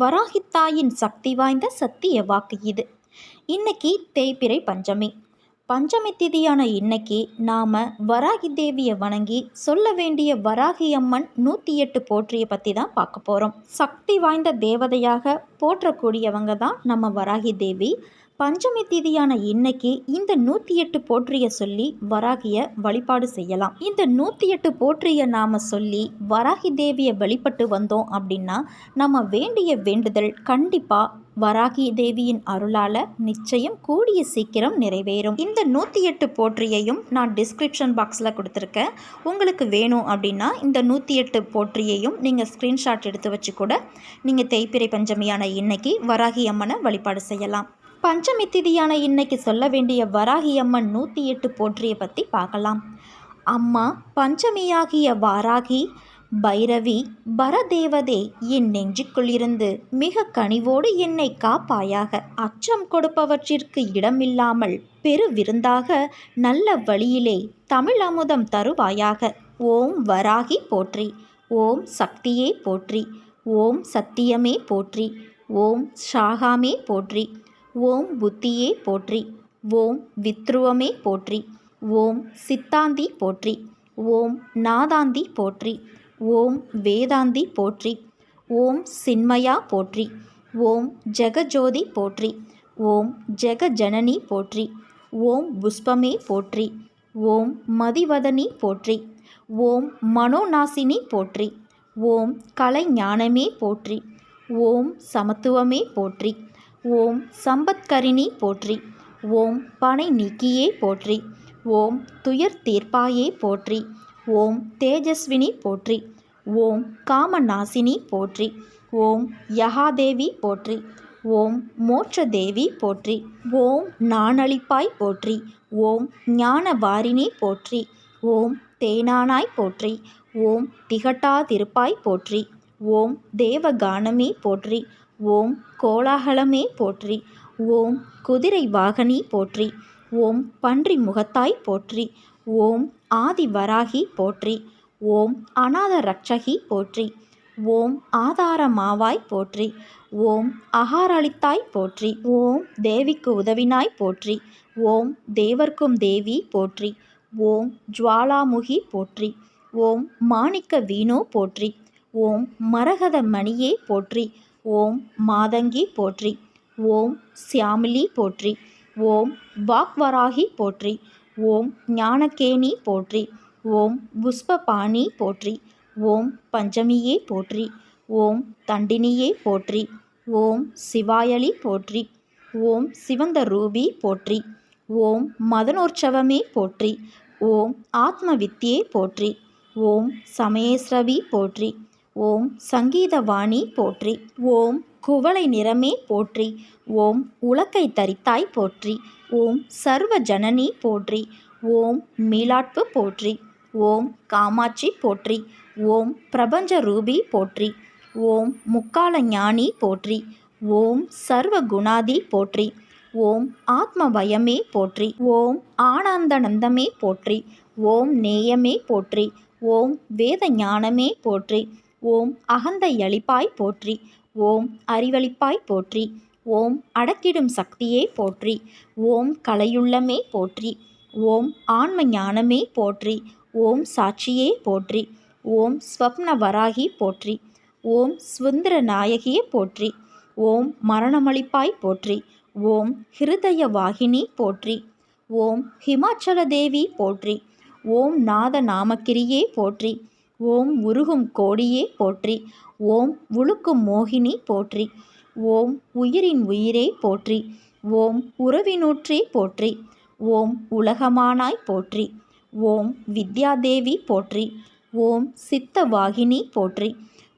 வராகித்தாயின் சக்தி வாய்ந்த சத்திய வாக்கு இது. இன்னைக்கு தேய்பிறை பஞ்சமி. பஞ்சமி திதியான இன்னைக்கு நாம் வராகி தேவியை வணங்கி சொல்ல வேண்டிய வராகி அம்மன் நூற்றி எட்டு போற்றியை பற்றி தான் பார்க்க போகிறோம் சக்தி வாய்ந்த தேவதையாக போற்றக்கூடியவங்க தான் நம்ம வராகி தேவி. பஞ்சமி திதியான இன்னைக்கு இந்த நூற்றி எட்டு போற்றிய சொல்லி வராகிய வழிபாடு செய்யலாம். இந்த நூற்றி எட்டு போற்றிய நாம சொல்லி வராகி தேவியை வழிபட்டு வந்தோம் அப்படின்னா நம்ம வேண்டிய வேண்டுதல் கண்டிப்பாக வராகி தேவியின் அருளால் நிச்சயம் கூடிய சீக்கிரம் நிறைவேறும். இந்த நூற்றி எட்டு போற்றியையும் நான் டிஸ்கிரிப்ஷன் பாக்ஸில் கொடுத்துருக்கேன். உங்களுக்கு வேணும் அப்படின்னா இந்த நூற்றி எட்டு போற்றியையும் நீங்கள் ஸ்க்ரீன்ஷாட் எடுத்து வச்சு கூட நீங்கள் தேய்பிரை பஞ்சமியான இன்னைக்கு வராகி அம்மனை வழிபாடு செய்யலாம். பஞ்சமி திதியான இன்னைக்கு சொல்ல வேண்டிய வராகி அம்மன் நூற்றி எட்டு போற்றிய பற்றி பார்க்கலாம். அம்மா பஞ்சமியாகிய வாராகி பைரவி பரதேவதே என் நெஞ்சுக்குள் இருந்து மிக கனிவோடு என்னை காப்பாயாக. அச்சம் கொடுப்பவற்றிற்கு இடமில்லாமல் பெரு விருந்தாக நல்ல வழியிலே தமிழ் அமுதம் தருவாயாக. ஓம் வராகி போற்றி ஓம் சக்தியே போற்றி ஓம் சத்தியமே போற்றி ஓம் ஷாகாமே போற்றி. ஓம் புத்தியே போற்றி ஓம் வித்ருவமே போற்றி ஓம் சித்தாந்தி போற்றி ஓம் நாதாந்தி போற்றி ஓம் வேதாந்தி போற்றி ஓம் சின்மயா போற்றி ஓம் ஜெகஜோதி போற்றி ஓம் ஜெகஜனனி போற்றி ஓம் புஷ்பமே போற்றி ஓம் மதிவதனி போற்றி ஓம் மனோநாசினி போற்றி ஓம் கலைஞானமே போற்றி ஓம் சமத்துவமே போற்றி ஓம் சம்பத்கரிணி போற்றி ஓம் பனை நீக்கியே போற்றி ஓம் துயர் தீர்ப்பாயே போற்றி ஓம் தேஜஸ்வினி போற்றி ஓம் காமநாசினி போற்றி ஓம் யகாதேவி போற்றி ஓம் மோட்சதேவி போற்றி ஓம் நானளிப்பாய் போற்றி ஓம் ஞானவாரிணி போற்றி ஓம் தேனானாய் போற்றி ஓம் திகட்டாதிருப்பாய் போற்றி ஓம் தேவகானமே போற்றி ஓம் கோலாகலமே போற்றி ஓம் குதிரை வாகனி போற்றி ஓம் பன்றி முகத்தாய் போற்றி ஓம் ஆதி வராகி போற்றி ஓம் அநாத ரட்சகி போற்றி ஓம் ஆதாரமாவாய் போற்றி ஓம் அகாரளித்தாய் போற்றி ஓம் தேவிக்கு உதவினாய் போற்றி ஓம் தேவர்க்கும் தேவி போற்றி ஓம் ஜுவாலாமுகி போற்றி ஓம் மாணிக்க வீணோ போற்றி ஓம் மரகத மணியே போற்றி ஓம் மாதங்கி போற்றி ஓம் சியாமிலி போற்றி ஓம் வாக்வராகி போற்றி ஓம் ஞானகேணி போற்றி ஓம் புஷ்பபாணி போற்றி ஓம் பஞ்சமியே போற்றி ஓம் தண்டினியே போற்றி ஓம் சிவாயலி போற்றி ஓம் சிவந்த ரூபி போற்றி ஓம் மதனோற்சவமே போற்றி ஓம் ஆத்மவித்தியே போற்றி ஓம் சமயேஸ்ரவி போற்றி ஓம் சங்கீதவாணி போற்றி ஓம் குவளை நிறமே போற்றி ஓம் உலக்கை தரித்தாய் போற்றி ஓம் சர்வ ஜனனி போற்றி ஓம் மீளாட்பு போற்றி ஓம் காமாட்சி போற்றி ஓம் பிரபஞ்ச ரூபி போற்றி ஓம் முக்கால ஞானி போற்றி ஓம் சர்வ குணாதி போற்றி ஓம் ஆத்ம பயமே போற்றி ஓம் ஆனந்தநந்தமே போற்றி ஓம் நேயமே போற்றி ஓம் வேத ஞானமே போற்றி ஓம் அகந்தை அளிப்பாய் போற்றி ஓம் அறிவளிப்பாய் போற்றி ஓம் அடக்கிடும் சக்தியே போற்றி ஓம் கலையுள்ளமே போற்றி ஓம் ஆன்ம ஞானமே போற்றி ஓம் சாட்சியே போற்றி ஓம் ஸ்வப்ன வராகி போற்றி ஓம் சுந்தர நாயகியே போற்றி ஓம் மரணமளிப்பாய் போற்றி ஓம் ஹிருதய வாகினி போற்றி ஓம் ஹிமாச்சல தேவி போற்றி ஓம் நாத நாமக்கிரியே போற்றி ஓம் உருகும் கோடியே போற்றி ஓம் உழுக்கும் மோகினி போற்றி ஓம் உயிரின் உயிரே போற்றி ஓம் உறவினூற்றே போற்றி ஓம் உலகமானாய் போற்றி ஓம் வித்யாதேவி போற்றி ஓம் சித்தவாகினி போற்றி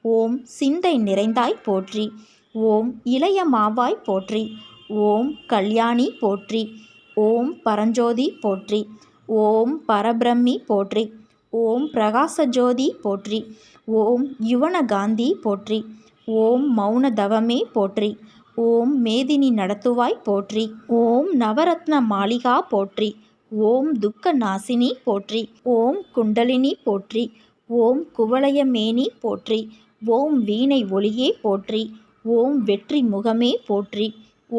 ஓம் சிந்தை நிறைந்தாய் போற்றி ஓம் இளைய மாவாய் போற்றி ஓம் கல்யாணி போற்றி ஓம் பரஞ்சோதி போற்றி ஓம் பரபிரம்மி போற்றி ஓம் பிரகாச ஜோதி போற்றி ஓம் யுவன காந்தி போற்றி ஓம் மௌன தவமே போற்றி ஓம் மேதினி நடத்துவாய் போற்றி ஓம் நவரத்ன மாளிகா போற்றி ஓம் துக்க நாசினி போற்றி ஓம் குண்டலினி போற்றி ஓம் குவளையமேனி போற்றி ஓம் வீணை ஒளியே போற்றி ஓம் வெற்றி முகமே போற்றி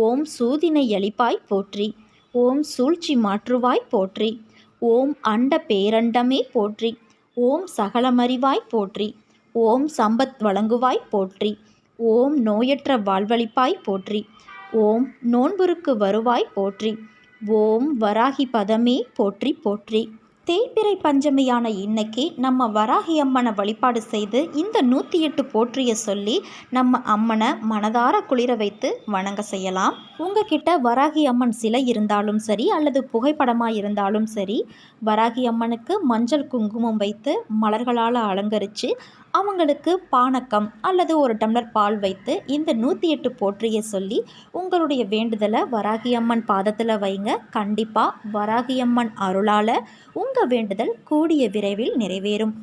ஓம் சூதினை அளிப்பாய் போற்றி ஓம் சூழ்ச்சி மாற்றுவாய் போற்றி ஓம் அண்ட பேரண்டமே போற்றி. ஓம் சகலமறிவாய் போற்றி. ஓம் சம்பத் வழங்குவாய் போற்றி. ஓம் நோயற்ற வாழ்வளிப்பாய் போற்றி. ஓம் நோன்புருக்கு வருவாய் போற்றி. ஓம் வராகி பதமே போற்றி போற்றி. தேய்பிறை பஞ்சமியான இன்னைக்கு நம்ம வராகி அம்மனை வழிபாடு செய்து இந்த நூற்றி எட்டு போற்றிய சொல்லி நம்ம அம்மனை மனதார குளிர வைத்து வணங்க செய்யலாம். உங்ககிட்ட வராகி அம்மன் சிலை இருந்தாலும் சரி அல்லது புகைப்படமாக இருந்தாலும் சரி வராகி அம்மனுக்கு மஞ்சள் குங்குமம் வைத்து மலர்களால் அலங்கரித்து அவங்களுக்கு பானக்கம் அல்லது ஒரு டம்ளர் பால் வைத்து இந்த நூற்றி எட்டு போற்றிய சொல்லி உங்களுடைய வேண்டுதலை வராகி அம்மன் பாதத்தில் வைங்க. கண்டிப்பாக வராகி அம்மன் அருளால் உங்கள் வேண்டுதல் கூடிய விரைவில் நிறைவேறும்.